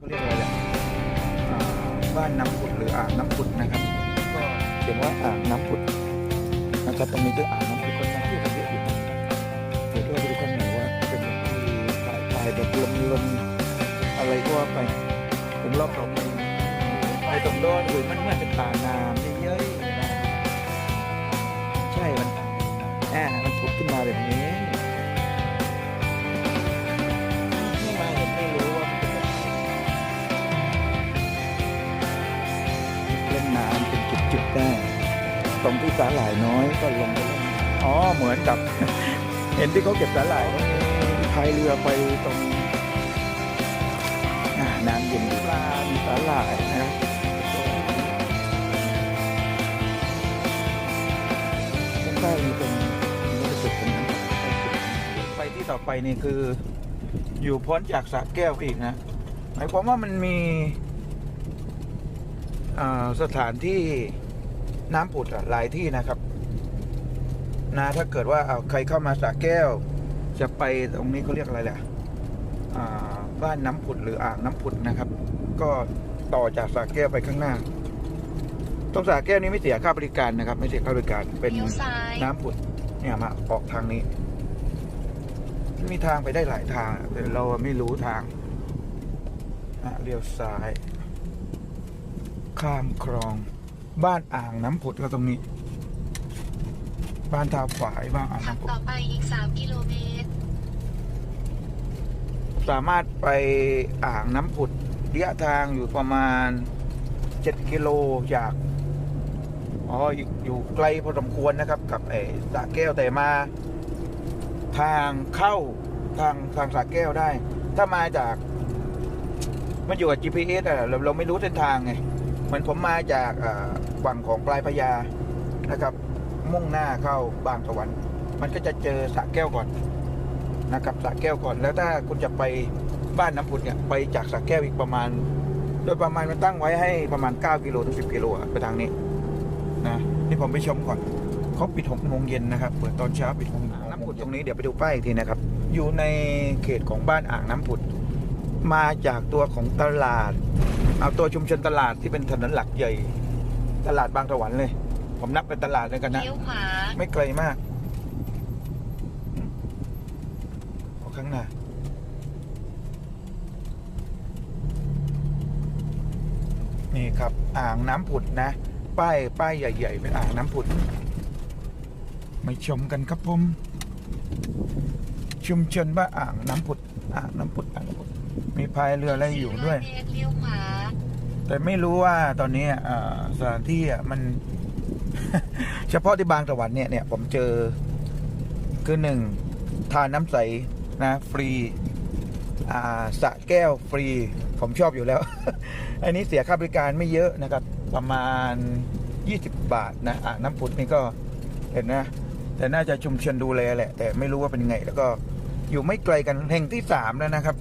เขาเรียกอะไรอ่าบ้านน้ำผุดหรืออ่างน้ำผุดนะครับก็เขียนว่าอ่างน้ำผุดนะครับตรงนี้ก็ออ่างน้ำผุดคนมาเที่ยวกันเยอะอยู่เดี๋ยวเราไปดูกันหน่อยว่าเป็นที่ถ่ายถ่ายแบบลมๆอะไรก็ว่าไปผมรอบเราไปไปตรงโดนอื่นมันเหมือนเป็นป่าน้ำเจุดๆได้ ตรงที่สาหร่ายน้อยก็ลงไปเล่นอ๋อเหมือนกับ เห็นที่เขาเก็บสาหร่ายพายเรือไปตรงอ่าน้ำเย็นปลามีสาหร่ายนะครับใกล้ๆมีตรงนี้เป็นจุดตรงนั้นไปที่ต่อไปนี่คือ อยู่พ้นจากสระแก้วอีกนะหมายความว่ามันมีอ่าสถานที่ น้ำผุดอะหลายที่นะครับ นะถ้าเกิดว่าเอาใครเข้ามาสระแก้ว จะไปตรงนี้เขาเรียกอะไรแหละบ้านน้ำผุดหรืออ่างน้ำผุดนะครับ ก็ต่อจากสระแก้วไปข้างหน้าตรงสระแก้วนี้ไม่เสียค่าบริการนะครับ ไม่เสียค่าบริการเป็นเลี้ยวซ้ายน้ำผุดเนี่ยมาออกทางนี้มีทางไปได้หลายทางแต่เราไม่รู้ทางเลี้ยวซ้าย ข้ามคลอง บ้านอ่างน้ำผุดก็ตรงนี้ บ้านทาวขวายบ้านอ่างขับน้ำผุดต่อไปอีก 3 กิโลเมตร สามารถไปอ่างน้ำผุดระยะทางอยู่ประมาณ 7 กิโลจากอ๋ออยู่อยู่ไกลพอสมควรนะครับ กับไอ้สระแก้วแต่มา ทางเข้าทางทางสระแก้วได้ ถ้ามาจากมันอยู่กับ GPS อะเราเราไม่รู้เส้นทางไงเหมือนผมมาจากอ่า ฝั่งของปลายพญานะครับ มุ่งหน้าเข้าบางสวรรค์มันก็จะเจอสระแก้วก่อนนะครับสระแก้วก่อน แล้วถ้าคุณจะไปบ้านน้ำผุดเนี่ยไปจากสระแก้วอีกประมาณ โดยประมาณมันตั้งไว้ให้ประมาณ 9กิโลถึง10กิโลอะไปทางนี้นะนี่ผมไปชมก่อนเขาปิด6โมงเย็นนะครับเปิดตอนเช้าปิด6โมงน้ำผุดตรงนี้เดี๋ยวไปดูป้ายอีกทีนะครับ อยู่ในเขตของบ้านอ่างน้ำผุด มาจากตัวของตลาด เอาตัวชุมชนตลาดที่เป็นถนนหลักใหญ่ ตลาดบางสวรรค์เลย ผมนับเป็นตลาดเลยกันนะ เลี้ยวขวา ไม่ไกลมากออกข้างหน้า นี่ครับอ่างน้ำผุดนะ ป้าย ป้ายใหญ่ ๆ เป็นอ่างน้ำผุด มาชมกันครับผม ชุมชนบ้านอ่างน้ำผุด อ่างน้ำผุดอ่างน้ำผุด มีพายเรืออะไรอยู่ด้วย400เมตรเลี้ยวขวา แต่ไม่รู้ว่าตอนนี้สถานที่มันเฉพาะที่บางตะวันเนี่ยเนี่ยผมเจอคือหนึ่งทานน้ำใสนะฟรีอ่าสระแก้วฟรี ผมชอบอยู่แล้ว อันนี้เสียค่าบริการไม่เยอะนะครับ ประมาณ 20 บาทนะอ่าน้ำผุดนี่ก็เห็นนะ แต่น่าจะชุมชนดูแลแหละ แต่ไม่รู้ว่าเป็นไง แล้วก็อยู่ไม่ไกลกันแห่งที่สามแล้วนะครับ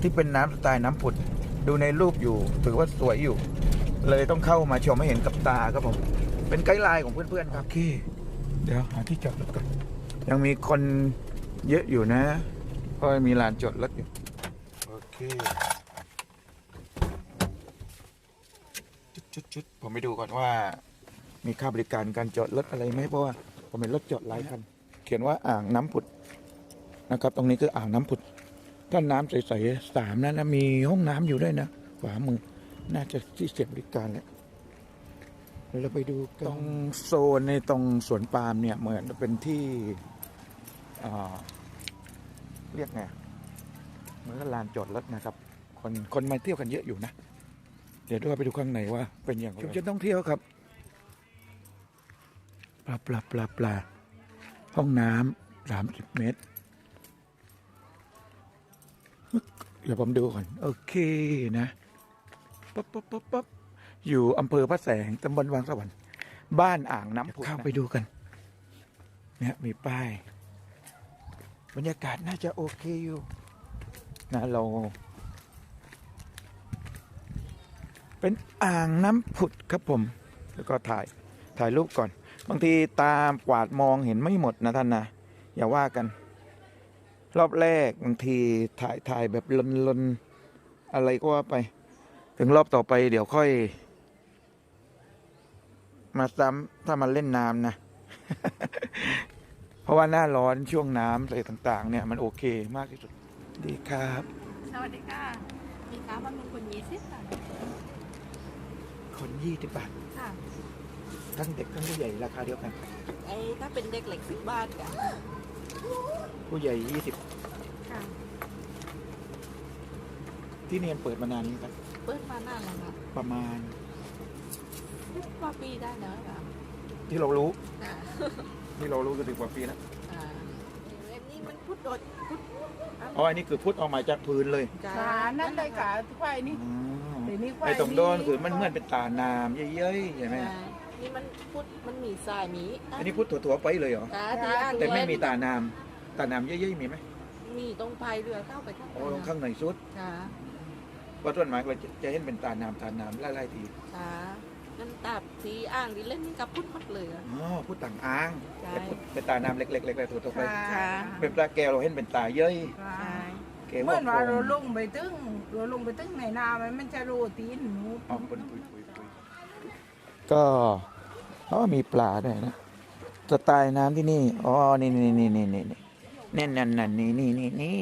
ที่เป็นน้ำสไตล์น้ำผุด ดูในรูปอยู่ ถือว่าสวยอยู่ เลยต้องเข้ามาชมให้เห็นกับตาครับผม เป็นไกด์ไลน์ของเพื่อนๆครับโอเค เดี๋ยวหาที่จอดรถก่อนยังมีคนเยอะอยู่นะเพราะมีลานจอดรถอยู่โอเคจุดจุดๆๆผมไปดูก่อนว่า มีค่าบริการการจอดรถอะไรไหมเพราะว่าผมเห็นรถจอดหลายคันเขียนว่าอ่างน้ำผุดนะครับ ตรงนี้คืออ่างน้ำผุด ถ้าน้ำใสๆสามนั้นนะมีห้องน้ำอยู่ด้วยนะขวามือน่าจะที่เสียบริการแหละเดี๋ยวเราไปดูกันตรงโซนในตรงสวนปาล์มเนี่ยเหมือนจะเป็นที่อ่าเรียกไงเหมือนกับลานจอดรถนะครับ คนคนมาเที่ยวกันเยอะอยู่นะ เดี๋ยวเราไปดูข้างในว่า เป็นอย่างไรชุมชนท่องเที่ยวครับปลาปลาปลาปลาห้องน้ำสามสิบเมตร เดี๋ยวผมดูก่อน โอเคนะปั๊บปั๊บปั๊บปั๊บอยู่อำเภอพระแสงตำบลวังสวรรค์บ้านอ่างน้ำผุดเข้าไปดูกัน เนี่ยมีป้ายบรรยากาศน่าจะโอเคอยู่นะเรา เป็นอ่างน้ำผุดครับผม แล้วก็ถ่ายถ่ายรูปก่อน บางทีตามกวาดมองเห็นไม่หมดนะท่านนะ อย่าว่ากัน รอบแรกบางทีถ่ายถ่ายแบบลนๆอะไรก็ว่าไป ถึงรอบต่อไปเดี๋ยวค่อย มาซ้ำถ้ามันเล่นน้ำนะ เพราะว่าหน้าร้อนช่วงน้ำอะไรต่าง ๆ เนี่ย มันโอเคมากที่สุด ดีครับ สวัสดีค่ะมีค้าบำรุงคนยี่สิบค่ะคนยี่สิบบาทค่ะทั้งเด็กทั้งผู้ใหญ่ราคาเดียวกันไอ้ถ้าเป็นเด็กเหล็กสิบบาทค่ะ ผู้ใหญ่ยี่สิบค่ะที่เนียนเปิดมานานนี้ครับเปิดมานานแล้วค่ะประมาณสิบกว่าปีได้แล้วค่ะที่เรารู้ค่ะที่เรารู้ก็ถึงกว่าปีแล้วอ่าเล่มนี้มันพุดโดดพุดอ๋ออันนี้คือพุทธออกมาจากพื้นเลยจ้าขานั่นเลยขาควายนี่อ๋อเดี๋ยวนี้ควายไอ้ตรงโดนคือมันเหมือนเป็นตาน้ำเย้ยๆใช่ไหมใช่ นี่มันพุดมันมีสายหมีอันนี้พุทธถั่วๆไปเลยเหรอ อ่าที่อ่างแต่ไม่มีเตาน้ำตาน้ำเย้ยๆมีไหมมีตรงพายเรือเข้าไปข้างโอ้ตรงข้างในสุดค่ะว่าต้นไม้เราจะจะเห็นเป็นตาน้ำตาน้ำไล่ๆทีค่ะนั่นตาที่อ่างที่เล่นนี่กับพุดหมดเลยอะ อ๋อพุทธต่างอ่างใช่ แต่พุทธเป็นตาน้ำเล็กๆๆๆตัวๆไป ค่ะเป็นปลาแก้วเราเห็นเป็นตาเย้ยค่ะใช่เก๋เมื่อว่าว่าเราลงไปตึ้งเราลงไปตึ้งในนามันมันจะโรตีนหนูอ๋อคนคุยคุยคุยก็ เขามีปลาด้วยนะสไตล์น้ำที่นี่อ๋อนี่นี่นี่นี่นี่นี่นี่นั่นนั่นนี่นี่นี่นี่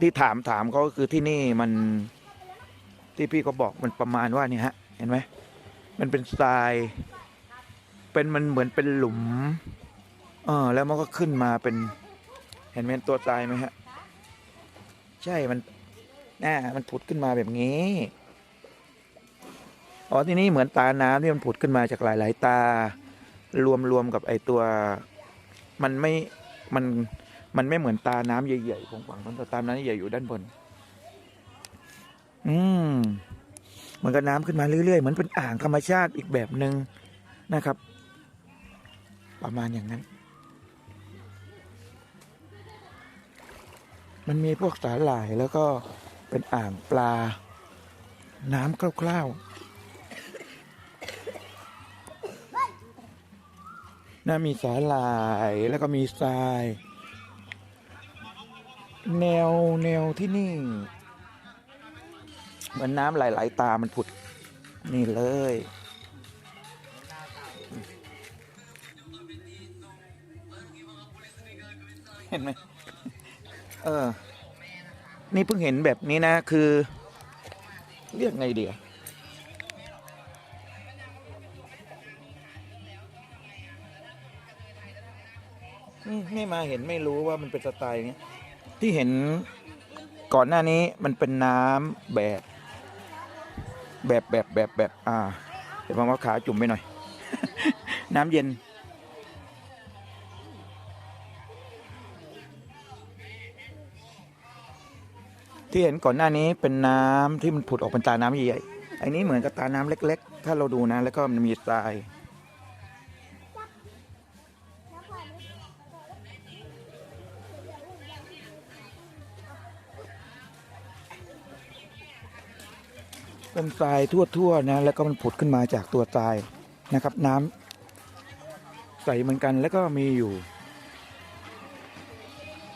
ที่ถามถามเขาก็คือที่นี่มันที่พี่เขาบอกมันประมาณว่านี่ฮะ เห็นไหมมันเป็นทราย เป็นมันเหมือนเป็นหลุมเออแล้วมันก็ขึ้นมาเป็น เห็นไหมตัวทรายไหมฮะ ใช่มันน่ามันผุดขึ้นมาแบบนี้ อ๋อที่นี่เหมือนตาน้ำที่มันผุดขึ้นมาจากหลาย ๆ ตา รวมรวมกับไอตัว มันไม่มันมันไม่เหมือนตาน้ำใหญ่ๆของฝั่งนั้นแต่ตาน้ำใหญ่อยู่ด้านบน อืมเหมือนกับน้ำขึ้นมาเรื่อยๆเหมือนเป็นอ่างธรรมชาติอีกแบบหนึ่งนะครับ ประมาณอย่างนั้น มันมีพวกสาหร่ายแล้วก็เป็นอ่างปลา น้ำคร่าวๆ น่ามีสาหร่ายแล้วก็มีทราย แนวแนวที่นี่เหมือนน้ำไหลๆตามันผุด นี่เลย เห็นไหมเออ นี่เพิ่งเห็นแบบนี้นะ คือ เรียกไงเดียนี่ ไม่มาเห็นไม่รู้ว่ามันเป็นสไตล์เนี้ยที่เห็นก่อนหน้านี้มันเป็นน้ำแบบ แบบแบบแบบแบบอ่า เดี๋ยวผมเอาขาจุ่มไปหน่อย น้ำเย็น ที่เห็นก่อนหน้านี้เป็นน้ำที่มันผุดออกเป็นตาน้ำใหญ่ๆอันนี้เหมือนกับตาน้ำเล็ก ๆ ถ้าเราดูนะ แล้วก็มันมีทราย เป็นทรายทั่วๆนะแล้วก็มันผุดขึ้นมาจากตัวทรายนะครับ น้ำใสเหมือนกันแล้วก็มีอยู่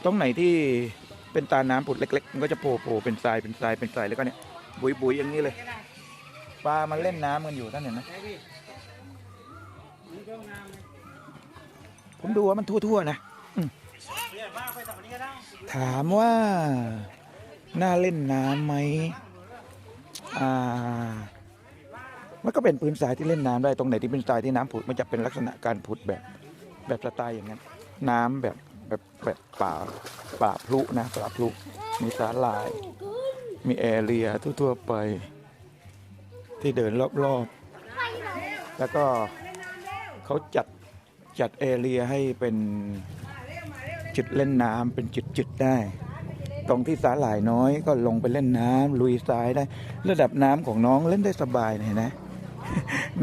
ตรงไหนที่เป็นตาน้ำผุดเล็ก ๆ มันก็จะโผล่ๆเป็นทรายเป็นทรายเป็นทรายแล้วก็เนี่ยบุยๆอย่างนี้เลยปลามันเล่นน้ำกันอยู่ท่านเห็นไหมผมดูว่ามันทั่วๆนะถามว่า น่าเล่นน้ำไหม มันก็เป็นพื้นทรายที่เล่นน้ำได้ตรงไหนที่เป็นทรายที่น้ำผุดมันจะเป็นลักษณะการผุดแบบแบบสไตล์อย่างนั้น น้ำแบบแบบแบบป่าป่าพลุนะป่าพลุมีสาลาย มีแอเรียทั่วๆไป ที่เดินรอบๆ แล้วก็เขาจัดจัดแอเรียให้เป็นจุดเล่นน้ำเป็นจุดๆได้ ตรงที่สาหร่ายน้อยก็ลงไปเล่นน้ำลุยทรายได้ ระดับน้ำของน้องเล่นได้สบายเห็นไหม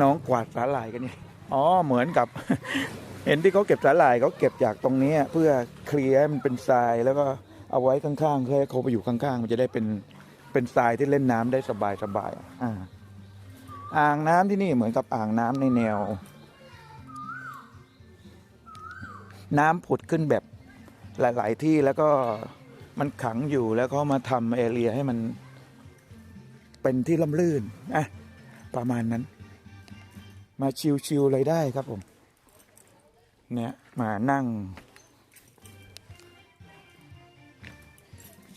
น้องกวาดสาหร่ายกันนี่อ๋อเหมือนกับ เห็นที่เขาเก็บสาหร่ายเขาเก็บจากตรงนี้เพื่อเคลียร์มันเป็นทรายแล้วก็เอาไว้ข้างๆเพื่อให้เขาไปอยู่ข้างๆ มันจะได้เป็นเป็นทรายที่เล่นน้ำได้สบายๆอ่าอ่างน้ำที่นี่เหมือนกับอ่างน้ำในแนว น้ำผุดขึ้นแบบหลาย ๆ ที่แล้วก็ มันขังอยู่แล้วก็มาทำเอเรียให้มันเป็นที่ล่มลื่นอะประมาณนั้น มาชิวๆเลยได้ครับผม เนี่ย มานั่ง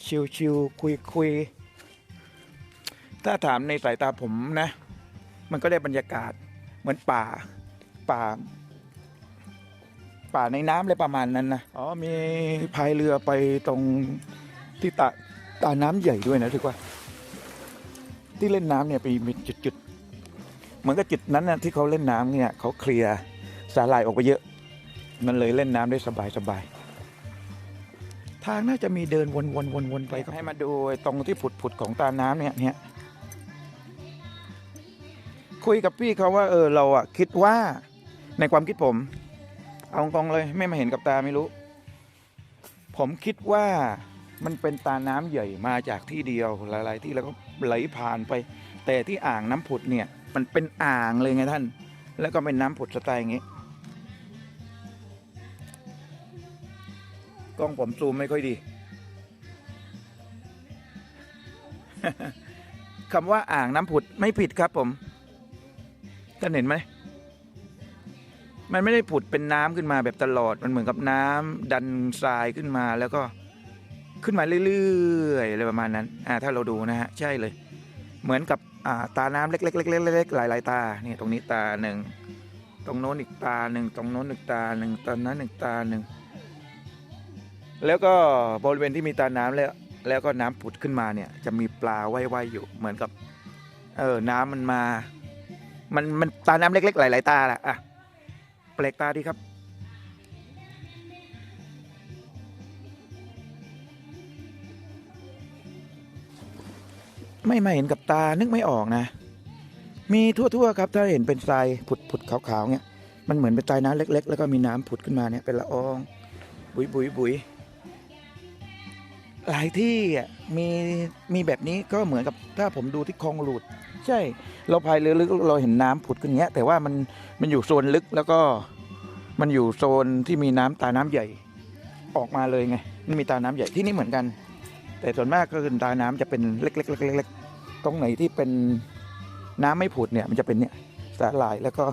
ชิวๆคุยๆ ถ้าถามในสายตาผมนะ มันก็ได้บรรยากาศเหมือนป่าป่า ป่าในน้ำอะไรประมาณนั้นนะอ๋อมีพายเรือไปตรงที่ตาตาน้ำใหญ่ด้วยนะถือว่า ที่เล่นน้ำเนี่ยไปมีจุดๆเหมือนกับจุดนั้นนะที่เขาเล่นน้ำเนี่ยเขาเคลียร์สาหร่ายออกไปเยอะ มันเลยเล่นน้ำได้สบายสบายๆทางน่าจะมีเดินวนๆๆๆไปครับให้มาดูไอ้ตรงที่ผุดๆของตาน้ำเนี่ยเนี่ย คุยกับพี่เขาว่าเออเราอะคิดว่าในความคิดผม เอาตรงเลยไม่มาเห็นกับตาไม่รู้ ผมคิดว่ามันเป็นตาน้ำใหญ่มาจากที่เดียวหลาย ๆ ที่แล้วก็ไหลผ่านไป แต่ที่อ่างน้ำผุดเนี่ย มันเป็นอ่างเลยไงท่าน แล้วก็เป็นน้ำผุดสไตล์อย่างนี้กล้องผมซูมไม่ค่อยดีคำว่าอ่างน้ำผุดไม่ผิดครับผมท่านเห็นไหม มันไม่ได้ผุดเป็นน้ำขึ้นมาแบบตลอด มันเหมือนกับน้ำดันทรายขึ้นมาแล้วก็ขึ้นมาเรื่อยๆอะไรประมาณนั้น อ่า ถ้าเราดูนะฮะ ใช่เลย เหมือนกับอ่าตาน้ำเล็กๆๆๆๆหลายๆตานี่ตรงนี้ตาหนึ่ง ตรงโน้นอีกตาหนึ่ง ตรงโน้นอีกตาหนึ่งตอนนั้นอีกตาหนึ่ง แล้วก็บริเวณที่มีตาน้ำแล้ว แล้วก็น้ำผุดขึ้นมาเนี่ย จะมีปลาว่ายๆอยู่ เหมือนกับ เออ น้ำมันมา มัน มันตาน้ำเล็กๆหลายๆตาแหละอะ ปลกตาดีครับ ไม่มาเห็นกับตานึกไม่ออกนะ มีทั่วๆ ครับ ถ้าเห็นเป็นทรายผุดผุดๆขาวๆเนี่ยมันเหมือนเป็นทรายน้ำเล็ก ๆ แล้วก็มีน้ำผุดขึ้นมาเนี่ยเป็นละอองบุยบุยบุยหลายที่อะมีมีแบบนี้ก็เหมือนกับถ้าผมดูที่คลองหลุด ใช่ เราพายเรือลึกเราเห็นน้ำผุดขึ้นเงี้ย แต่ว่ามันมันอยู่โซนลึกแล้วก็มันอยู่โซนที่มีน้ำตาน้ำใหญ่ออกมาเลยไงมันมีตาน้ำใหญ่ที่นี่เหมือนกัน แต่ส่วนมากก็คือตาน้ำจะเป็นเล็กๆๆๆๆตรงไหนที่เป็นน้ำไม่ผุดเนี่ยมันจะเป็นเนี่ยสาหร่ายแล้วก็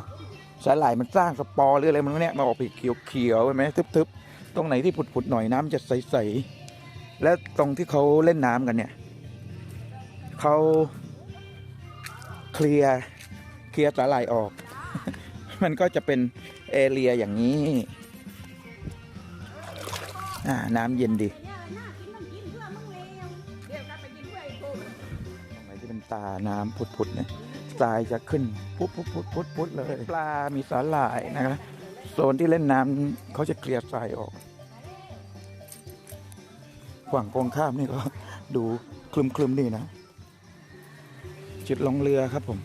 สาหร่ายมันสร้างสปอร์หรืออะไรมันเนี่ยมาออกไปเขียวๆใช่ไหมทึบๆ ตรงไหนที่ผุดๆหน่อยน้ำจะใสๆและตรงที่เขาเล่นน้ำกันเนี่ยเขา เคลียร์เคลียร์สาหร่ายออก มันก็จะเป็นเอเรียอย่างนี้ อ่า น้ำเย็นดีตรงไหนที่เป็นตาน้ำพุดๆเนี่ยทรายจะขึ้นพุดพุดพุดพุดพุดเลย ปลา มีสาหร่ายนะครับโซนที่เล่นน้ำเขาจะเคลียร์ทรายออกฝั่งตรงข้ามนี่ก็ดูคลึมๆดีนะ จุดลงเรือครับผม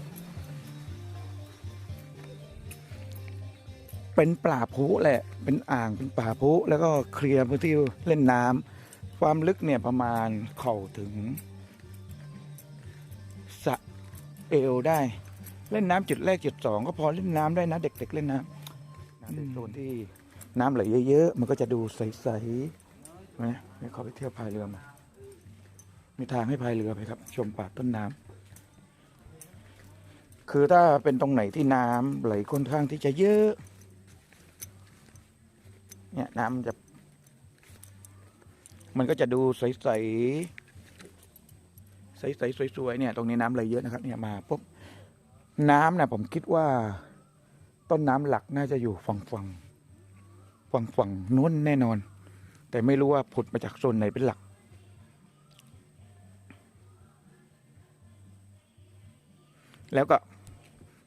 เป็นป่าพุแหละ เป็นอ่างเป็นป่าพุแล้วก็เคลียร์พื้นที่เล่นน้ำความลึกเนี่ยประมาณเข่าถึงสะเอวได้ เล่นน้ำจุดแรกจุดสองก็พอเล่นน้ำได้นะเด็ก ๆ เล่นน้ำน้ำเป็นโซนที่น้ำไหลเยอะ ๆ มันก็จะดูใสๆไหมเดี๋ยวเขาไปเที่ยวพายเรือมามีทางให้พายเรือไปครับ ชมป่าต้นน้ำ คือถ้าเป็นตรงไหนที่น้ำไหลค่อนข้างที่จะเยอะ เนี่ยน้ำจะ มันก็จะดูใสๆใสๆสวยๆเนี่ย ตรงนี้น้ำไหลเยอะนะครับ เนี่ยมาปุ๊บน้ำนะผมคิดว่า ต้นน้ำหลักน่าจะอยู่ฝั่งฝั่งฝั่งฝั่งนู้นแน่นอน แต่ไม่รู้ว่าผุดมาจากโซนไหนเป็นหลักแล้วก็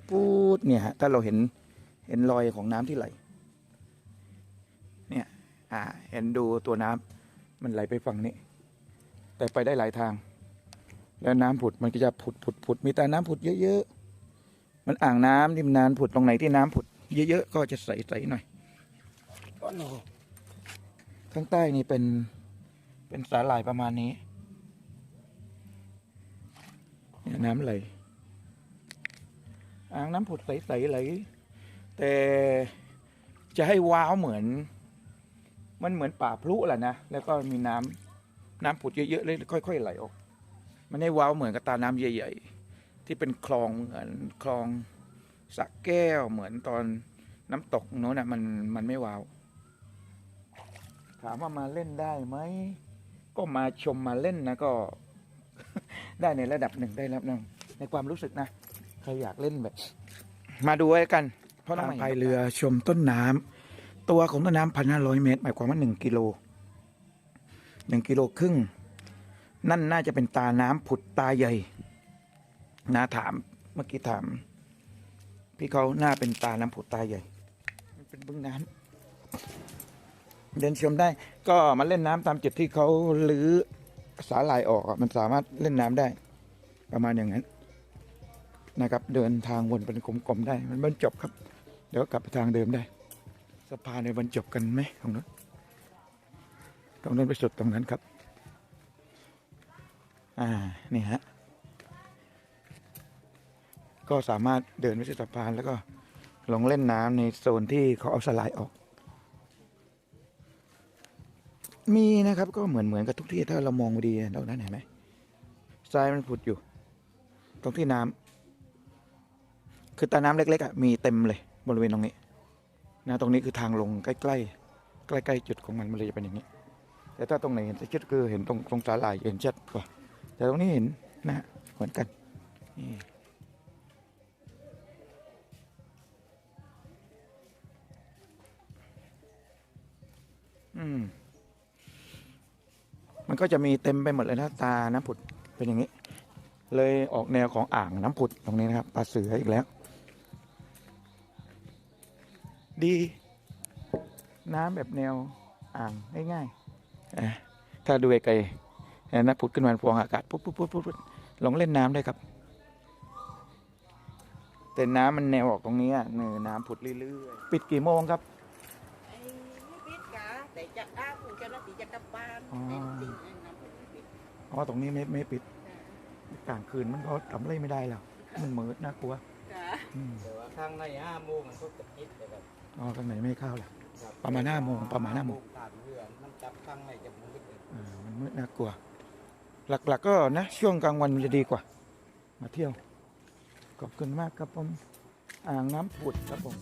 ปูดเนี่ยฮะถ้าเราเห็นเห็นรอยของน้ำที่ไหล เนี่ย อ่า เห็นดูตัวน้ำมันไหลไปฝั่งนี้ แต่ไปได้หลายทาง แล้วน้ำผุดมันก็จะผุดผุดผุดมีแต่น้ำผุดเยอะๆ มันอ่างน้ำที่มันน้ำผุดตรงไหนที่น้ำผุดเยอะๆก็จะใสๆหน่อยข้างใต้นี่เป็นเป็นสาหร่ายประมาณนี้ เนี่ยน้ำไหล อ่างน้ำผุดใสๆไหลแต่จะให้ว้าวเหมือน มันเหมือนป่าพลุแหละนะแล้วก็มีน้ำน้ำผุดเยอะๆเลยค่อย ๆ ไหลออก มันให้ว้าวเหมือนกับตาน้ำใหญ่ ๆ ที่เป็นคลองเหมือนคลองสระแก้วเหมือนตอนน้ำตกโน้นอะมันมันไม่ว้าวถามว่ามาเล่นได้ไหม ก็มาชมมาเล่นนะก็ ได้ในระดับหนึ่งได้ระดับหนึ่งในความรู้สึกนะ ใครอยากเล่นแบบ มาดูไว้กันเพราะทางพายเรือชมต้นน้ำตัวของต้นน้ำพันห้าร้อยเมตร หมายความว่าหนึ่งกิโลหนึ่งกิโลครึ่ง นั่นน่าจะเป็นตาน้ำผุดตาใหญ่นาถามเมื่อกี้ถาม พี่เขาหน้าเป็นตาน้ำผุดตาใหญ่ มันเป็นบึงน้ำเดินชมได้ ก็มาเล่นน้ำตามจุดที่เขาลื้อสาหร่ายออกอะมันสามารถเล่นน้ำได้ ประมาณอย่างนั้น นะครับ เดินทางวนเป็นกลมๆได้ มันบรรจบครับ เดี๋ยวกลับไปทางเดิมได้สะพานในบรรจบกันไหมตรงนั้นตรงนั้นไปสุดตรงนั้นครับ อ่านี่ฮะก็สามารถเดินไปที่สะพานแล้วก็ลงเล่นน้ำในโซนที่เขาเอาสไลายออก มีนะครับก็เหมือนเหมือนกับทุกที่ถ้าเรามองดีตรงนั้นเห็นไหมทรายมันผุดอยู่ ตรงที่น้ำ คือตาน้ำเล็กๆอะมีเต็มเลยบริเวณตรงนี้นะตรงนี้คือทางลงใกล้ๆใกล้ๆจุดของมันมันเลยจะเป็นอย่างนี้ แต่ถ้าตรงไหนเห็นชัดคือเห็นตรงตรงสาหร่ายเห็นชัดกว่าแต่ตรงนี้เห็นนะฮะเหมือนกันนี่อืมมันก็จะมีเต็มไปหมดเลยนะตาน้ำผุดเป็นอย่างนี้ เลยออกแนวของอ่างน้ำผุดตรงนี้นะครับปลาเสืออีกแล้ว ดี น้ำแบบแนวอ่างง่ายๆอะถ้าดูไกลๆเห็นนะผุดขึ้นมาเป็นฟองอากาศปุ๊บปุ๊บปุ๊บปุ๊บปุ๊บลงเล่นน้ำได้ครับ แต่น้ำมันแนวออกตรงนี้อะเนอน้ำผุดเรื่อยๆ ปิดกี่โมงครับไอ้ไม่ปิดกะแต่จะอ้าวเจ้าหน้าที่จะกลับบ้านอ๋อแต่จริงๆไอ้น้ำไม่ปิดอ๋อตรงนี้ไม่ไม่ปิดกลางคืนมันก็ทำอะไรไม่ได้แล้วมันมืดน่ากลัวกะอืมแต่ว่าข้างในห้าโมงมันก็จะปิดเลยครับ อ๋อข้างในไม่เข้าล่ะครับประมาณห้าโมงประมาณห้าโมง ผ่านเรือมันจับข้างในจะมืดเลยอ่ามันมืดน่ากลัว หลักๆก็นะช่วงกลางวันมันจะดีกว่า มาเที่ยว ขอบคุณมากครับผม อ่างน้ำผุดครับผม